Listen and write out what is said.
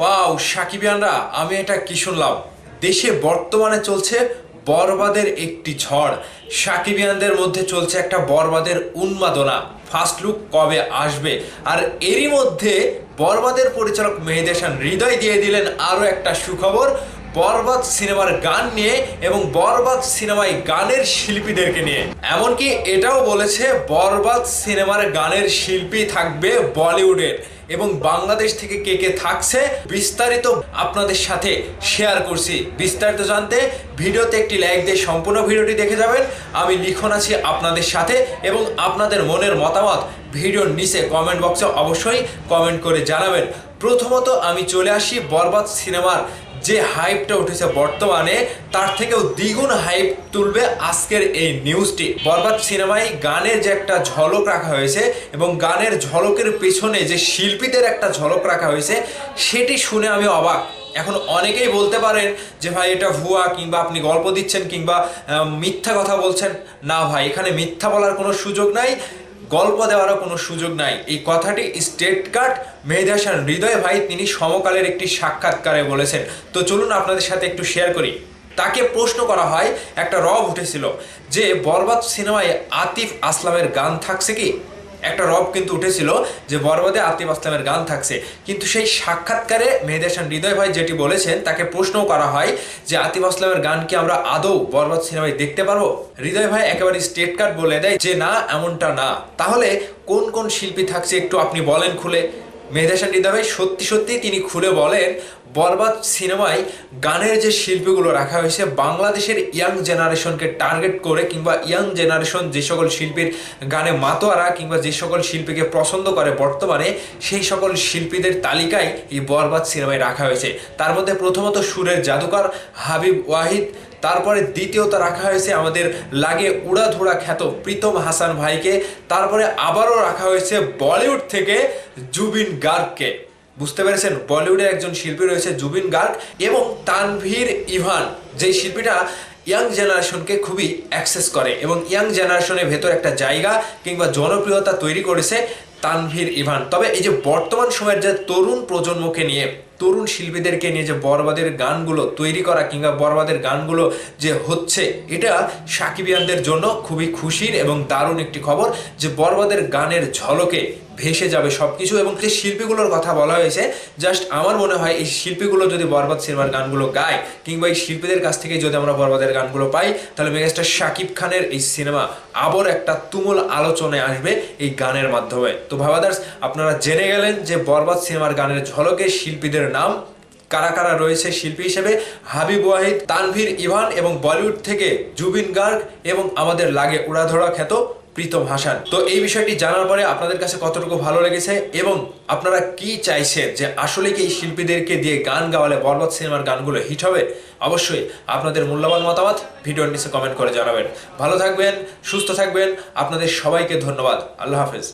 Wow, সাকিবিয়ানরা, আমি এটা কি শুনলাম? দেশে বর্তমানে চলছে বরবাদের একটি ঝড়। সাকিবিয়ানদের মধ্যে চলছে একটা বরবাদের উন্মাদনা। ফার্স্ট লুক কবে আসবে? আর এরই মধ্যে বরবাদের পরিচালক মেহেদেশান হৃদয় দিয়ে দিলেন আরও একটা সুখবর। বরবাদ সিনেমার গান নিয়ে এবং বরবাদ সিনেমায় গানের শিল্পীদেরকে নিয়ে। এমনকি এটাও বলেছে বরবাদ সিনেমার গানের শিল্পী থাকবে বলিউডের এবং বাংলাদেশ থেকে কে কে থাকছে বিস্তারিত আপনাদের সাথে শেয়ার করছি। বিস্তারিত জানতে ভিডিওতে একটি লাইক দিয়ে সম্পূর্ণ ভিডিওটি দেখে যাবেন। আমি লিখন আছি আপনাদের সাথে এবং আপনাদের মনের মতামত ভিডিওর নিচে কমেন্ট বক্সে অবশ্যই কমেন্ট করে জানাবেন। প্রথমত আমি চলে আসি বরবাদ সিনেমার যে হাইপটা উঠেছে বর্তমানে, তার থেকেও দ্বিগুণ হাইপ তুলবে আজকের এই নিউজটি বরবাদ সিনেমায় গানের যে একটা ঝলক রাখা হয়েছে এবং গানের ঝলকের পেছনে যে শিল্পীদের একটা ঝলক রাখা হয়েছে, সেটি শুনে আমি অবাক। এখন অনেকেই বলতে পারেন যে, ভাই, এটা ভুয়া কিংবা আপনি গল্প দিচ্ছেন কিংবা মিথ্যা কথা বলছেন। না ভাই, এখানে মিথ্যা বলার কোনো সুযোগ নাই। গল্প দেওয়ারও কোনো সুযোগ নাই। এই কথাটি স্টেট কার্ড মেহেদি হাসান হৃদয় ভাই তিনি সমকালের একটি সাক্ষাৎকারে বলেছেন। তো চলুন আপনাদের সাথে একটু শেয়ার করি। তাকে প্রশ্ন করা হয়, একটা রব উঠেছিল যে, বরবাদ সিনেমায় আতিফ আসলামের গান থাকছে কি? একটা রব কিন্তু উঠেছিল যে বরবাদে আতিফ আসলামের গান থাকছে। কিন্তু সেই সাক্ষাৎকারে মেহেদি হাসান হৃদয় ভাই যেটি বলেছেন, তাকে প্রশ্নও করা হয় যে আতিফ আসলামের গান কি আমরা আদৌ বরবাদ সিনেমায় দেখতে পারব? হৃদয় ভাই একেবারে স্টেট কার্ড বলে দেয় যে, না, এমনটা না। তাহলে কোন কোন শিল্পী থাকছে একটু আপনি বলেন খুলে। মেহেদি হাসান হৃদয় ভাই সত্যি সত্যি তিনি খুলে বলেন, বরবাদ সিনেমায় গানের যে শিল্পীগুলো রাখা হয়েছে, বাংলাদেশের ইয়াং জেনারেশনকে টার্গেট করে কিংবা ইয়াং জেনারেশন যে সকল শিল্পীর গানে মাতোয়ারা কিংবা যে সকল শিল্পীকে পছন্দ করে বর্তমানে, সেই সকল শিল্পীদের তালিকায় এই বরবাদ সিনেমায় রাখা হয়েছে। তার মধ্যে প্রথমত সুরের জাদুকর হাবিব ওয়াহিদ তারপরে দ্বিতীয়ত রাখা হয়েছে আমাদের লাগে উড়াধুরা খ্যাত প্রীতম হাসান ভাইকে। তারপরে আবারও রাখা হয়েছে বলিউড থেকে জুবিন গার্গকে। বুঝতে পেরেছেন? বলিউডের একজন শিল্পী রয়েছে জুবিন গার্গ এবং তানভীর ইভান, যেই শিল্পীটা ইয়াং জেনারেশনকে খুবই অ্যাক্সেস করে এবং ইয়াং জেনারেশনের ভেতর একটা জায়গা কিংবা জনপ্রিয়তা তৈরি করেছে তানভীর ইভান। তবে এই যে বর্তমান সময়ের যে তরুণ প্রজন্মকে নিয়ে, তরুণ শিল্পীদেরকে নিয়ে যে বরবাদের গানগুলো তৈরি করা কিংবা বরবাদের গানগুলো যে হচ্ছে, এটা সাকিবিয়ানদের জন্য খুবই খুশির এবং দারুণ একটি খবর যে বরবাদের গানের ঝলকে ভেসে যাবে সব কিছু এবং যে শিল্পীগুলোর কথা বলা হয়েছে, জাস্ট আমার মনে হয় এই শিল্পীগুলো যদি বরবাদ সিনেমার গানগুলো গায় কিংবা এই শিল্পীদের কাছ থেকে যদি আমরা বরবাদের গানগুলো পাই, তাহলে মেগাস্টার শাকিব খানের এই সিনেমা আবার একটা তুমুল আলোচনায় আসবে এই গানের মাধ্যমে। তো ভাবাদার্স আপনারা জেনে গেলেন যে বরবাদ সিনেমার গানের ঝলকে শিল্পীদের নাম কারা কারা রয়েছে শিল্পী হিসেবে? হাবিব ওয়াহিদ, তানভীর ইভান এবং বলিউড থেকে জুবিন গার্গ এবং আমাদের লাগে উড়াধরা খ্যাত প্রীতম হাসান। তো এই বিষয়টি জানার পরে আপনাদের কাছে কতটুকু ভালো লেগেছে এবং আপনারা কি চাইছেন যে আসলে কি এই শিল্পীদেরকে দিয়ে গান গাওয়ালে বরবাদ সিনেমার গানগুলো হিট হবে? অবশ্যই আপনাদের মূল্যবান মতামত ভিডিওর নিচে কমেন্ট করে জানাবেন। ভালো থাকবেন, সুস্থ থাকবেন, আপনাদের সবাইকে ধন্যবাদ। আল্লাহ হাফেজ।